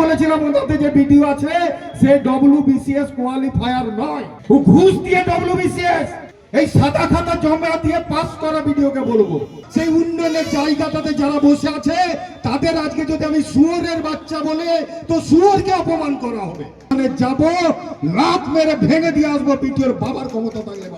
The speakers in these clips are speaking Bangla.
বলেছিলাম যে আছে, সে ডব্লিউবিসিএস কোয়ালিফায়ার নয়। ও ঘুষ দিয়ে ডব্লিউবিসিএস এই সাদা খাতা জমা দিয়ে পাস করা ভিডিওকে বলব। সেই উন্নয়নের জায়গাটাতে যারা বসে আছে, তাদের আজকে যদি আমি বাচ্চা বলে, তো শুয়োরকে অপমান করা হবে। মানে যাব মেরে ভেঙে দিয়ে আসব ভিডিওর বাবার ক্ষমতা থাকলে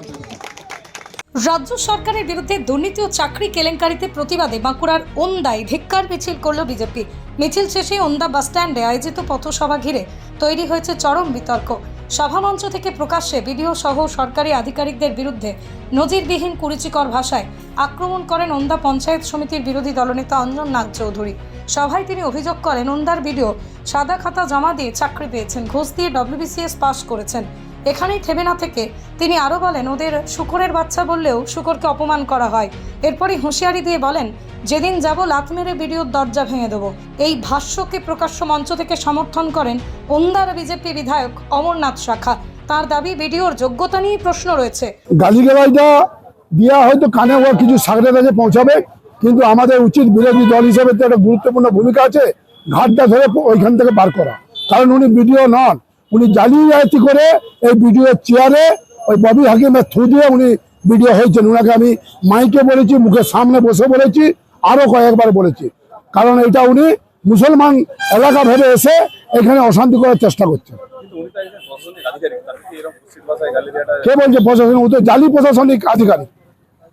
রাজ্য সরকারের বিরুদ্ধে দুর্নীতি ও চাকরি কেলেঙ্কারিতে প্রতিবাদে বাঁকুড়ার ওন্দায় ধিক্কার মিছিল করল বিজেপি। মিছিল শেষে ওন্দা বাসস্ট্যান্ডে আয়োজিত পথসভা ঘিরে তৈরি হয়েছে চরম বিতর্ক। সভামঞ্চ থেকে প্রকাশ্যে বিডিও সহ সরকারি আধিকারিকদের বিরুদ্ধে নজিরবিহীন কুরুচিকর ভাষায় আক্রমণ করেন ওন্দা পঞ্চায়েত সমিতির বিরোধী দলনেতা অঞ্জন নাগ চৌধুরী। সভায় তিনি অভিযোগ করেন, ওন্দার বিডিও সাদা খাতা জমা দিয়ে চাকরি পেয়েছেন, ঘুষ দিয়ে ডব্লিউবিসিএস পাশ করেছেন। এখানেই থেমে না থেকে তিনি আরও বলেন, ওদের শুকরের বাচ্চা বললেও শুকরকে অপমান করা হয়। এরপরই হুঁশিয়ারি দিয়ে বলেন, যেদিন যাব লাত মেরে ভিডিওর দরজা ভেঙে দেবো। এই ভাষ্যকে প্রকাশ্য মঞ্চ থেকে সমর্থন করেন ওন্দার বিজেপি বিধায়ক অমরনাথ শাখা। তার দাবি ভিডিওর যোগ্যতা নিয়ে প্রশ্ন রয়েছে। গালিগালাজটা দেওয়া হয়তো কানে ও কিছু সাগরের কাছে পৌঁছাবে, কিন্তু আমাদের উচিত বিরোধী দল হিসেবে তো একটা গুরুত্বপূর্ণ ভূমিকা আছে, ঘাটটা ধরে ওইখান থেকে বার করা। কারণ উনি ভিডিও নন। উনি জালিয়াতি করে এই ভিডিও চেয়ারে ওই ববি হাকিমের থ্রু দিয়ে উনি বিডিও হয়েছেন। উনাকে আমি মাইকে বলেছি মুখের সামনে বসে বলেছি আরও কয়েকবার বলেছি। কারণ এটা উনি মুসলমান এলাকা ভেবে এসে এখানে অশান্তি করার চেষ্টা করছেন। কে বলছে প্রশাসন ও তো জালি প্রশাসনিক আধিকারিক।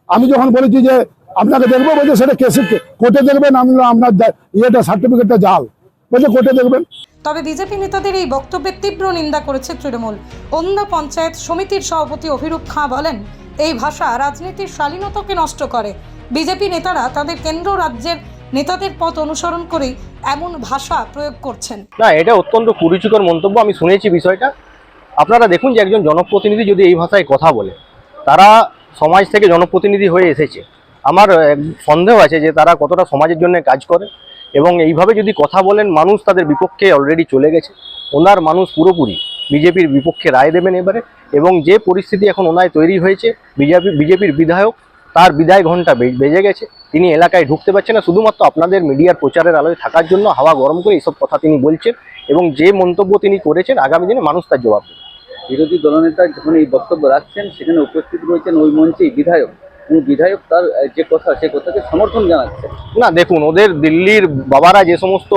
আমি যখন বলেছি যে আপনাকে দেখব বলছে সেটা কেসে কোর্টে দেখবেন আমি আপনার ইয়েটা সার্টিফিকেটটা জাল। বলছে কোর্টে দেখবেন। তবে বিজেপি নেতাদের এই বক্তব্যের তীব্র নিন্দা করেছে তৃণমূল। ওন্দা পঞ্চায়েত সমিতির সভাপতি অভিরূপ খাঁ বলেন, এই ভাষা রাজনীতির শালীনতাকে নষ্ট করে। বিজেপি নেতারা তাদের কেন্দ্র রাজ্যের নেতাদের পথ অনুসরণ করেই এমন ভাষা প্রয়োগ করছেন। না, এটা অত্যন্ত কুরুচিকর মন্তব্য, আমি শুনেছি বিষয়টা। আপনারা দেখুন যে একজন জনপ্রতিনিধি যদি এই ভাষায় কথা বলে, তারা সমাজ থেকে জনপ্রতিনিধি হয়ে এসেছে। আমার সন্দেহ আছে যে তারা কতটা সমাজের জন্য কাজ করে। এবং এইভাবে যদি কথা বলেন, মানুষ তাদের বিপক্ষে অলরেডি চলে গেছে। ওনার মানুষ পুরোপুরি বিজেপির বিপক্ষে রায় দেবেন এবারে এবং যে পরিস্থিতি এখন ওনায় তৈরি হয়েছে, বিজেপি, বিজেপির বিধায়ক, তার বিদায় ঘণ্টা বেজে গেছে। তিনি এলাকায় ঢুকতে পারছেন না। শুধুমাত্র আপনাদের মিডিয়ার প্রচারের আলোয় থাকার জন্য হাওয়া গরম করে এইসব কথা তিনি বলছেন এবং যে মন্তব্য তিনি করেছেন, আগামী দিনে মানুষ তার জবাব দেবে। বিরোধী দলনেতা যখন এই বক্তব্য রাখছেন, সেখানে উপস্থিত রয়েছেন ওই মঞ্চেই বিধায়ক। বিধায়ক তার যে কথা, সে কথাকে সমর্থন জানাচ্ছে। না, দেখুন, ওদের দিল্লির বাবারা যে সমস্ত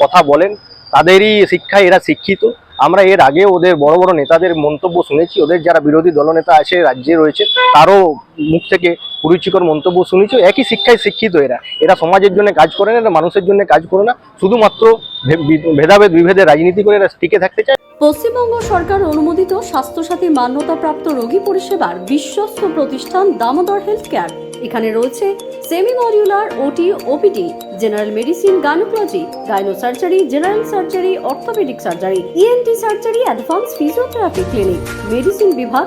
কথা বলেন, তাদেরই শিক্ষায় এরা শিক্ষিত। আমরা এর আগে ওদের বড় বড় নেতাদের মন্তব্য শুনেছি। ওদের যারা বিরোধী দলনেতা আছে, রাজ্যে রয়েছে, তারও মুখ থেকে কুরুচিকর মন্তব্য শুনেছি একই শিক্ষায় শিক্ষিত এরা। এরা সমাজের জন্য কাজ করে না মানুষের জন্য কাজ করে না। শুধুমাত্র ভেদাভেদ বিভেদের রাজনীতি করে এরা টিকে থাকতে চায়। পশ্চিমবঙ্গ সরকার অনুমোদিত স্বাস্থ্যসাথী মান্যতাপ্রাপ্ত রোগী পরিষেবার বিশ্বস্ত প্রতিষ্ঠান দামোদর হেলথ কেয়ার এখানে রয়েছে semi modular OT, OPD, general medicine, gynaecology gyno surgery general surgery, orthopaedic surgery, ENT surgery, advance physiotherapy clinic, medicine বিভাগ